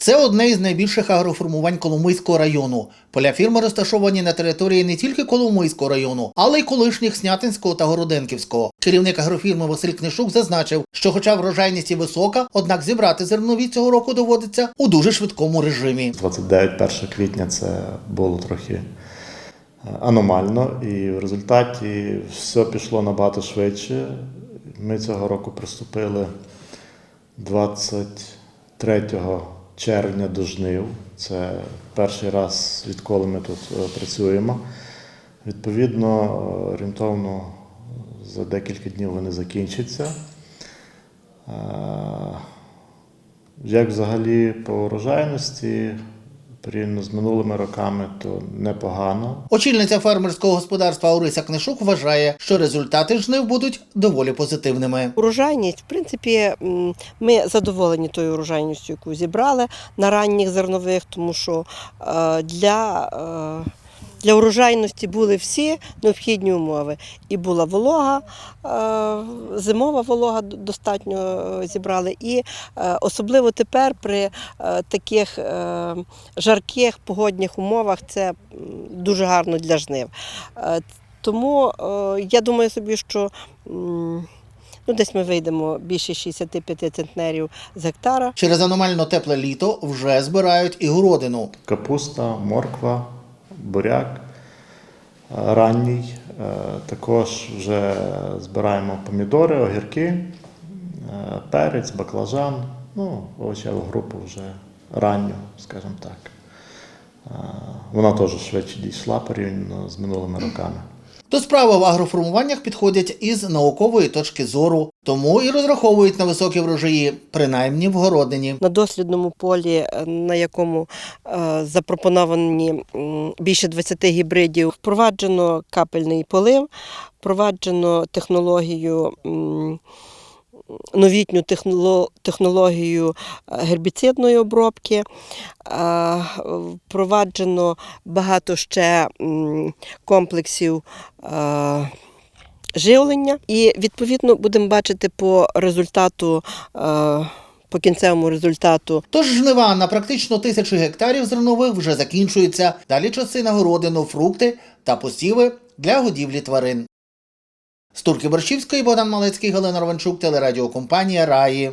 Це одне із найбільших агроформувань Коломийського району. Поля фірми розташовані на території не тільки Коломийського району, але й колишніх Снятинського та Городенківського. Керівник агрофірми Василь Книшук зазначив, що, хоча врожайність і висока, однак зібрати зернові цього року доводиться у дуже швидкому режимі. 29 1 квітня це було трохи е, аномально, і в результаті все пішло набагато швидше. Ми цього року приступили 23 червня до жнив. Це перший раз, відколи ми тут е, працюємо. Відповідно, е, орієнтовно за декілька днів вони закінчаться. Е, як взагалі по урожайності, порівняно з минулими роками, то непогано. Очільниця фермерського господарства Орися Книшук вважає, що результати жнив будуть доволі позитивними. Урожайність, в принципі, ми задоволені тою урожайністю, яку зібрали на ранніх зернових, тому що е, для, е, для урожайності були всі необхідні умови. І була волога, е, зимова волога достатньо е, зібрали. І е, особливо тепер при таких жарких погодних умовах це дуже гарно для жнив. Тому я думаю собі, що Ну, десь ми вийдемо більше 65 центнерів з гектара. Через аномально тепле літо вже збирають і городину. Капуста, морква, буряк е, ранній. Е, Також вже збираємо помідори, огірки, е, перець, баклажан, ну, овочеву групу вже ранню, скажімо так. Вона теж швидше дійшла порівняно з минулими роками. До справи в агроформуваннях підходять із наукової точки зору, тому і розраховують на високі врожаї, принаймні в городині. На дослідному полі, на якому е, запропоновані більше 20 гібридів, впроваджено капельний полив, впроваджено технологію. Новітню техноло- технологію е, гербіцидної обробки, Е, впроваджено багато ще комплексів е, живлення. І відповідно будемо бачити по результату. По кінцевому результату Тож жнива на практично тисячі гектарів зернових вже закінчується. Далі часи на городину, фрукти та посіви для годівлі тварин. З Турки Борщівської Богдан Малецький, Галина Рванчук, телерадіокомпанія Раї.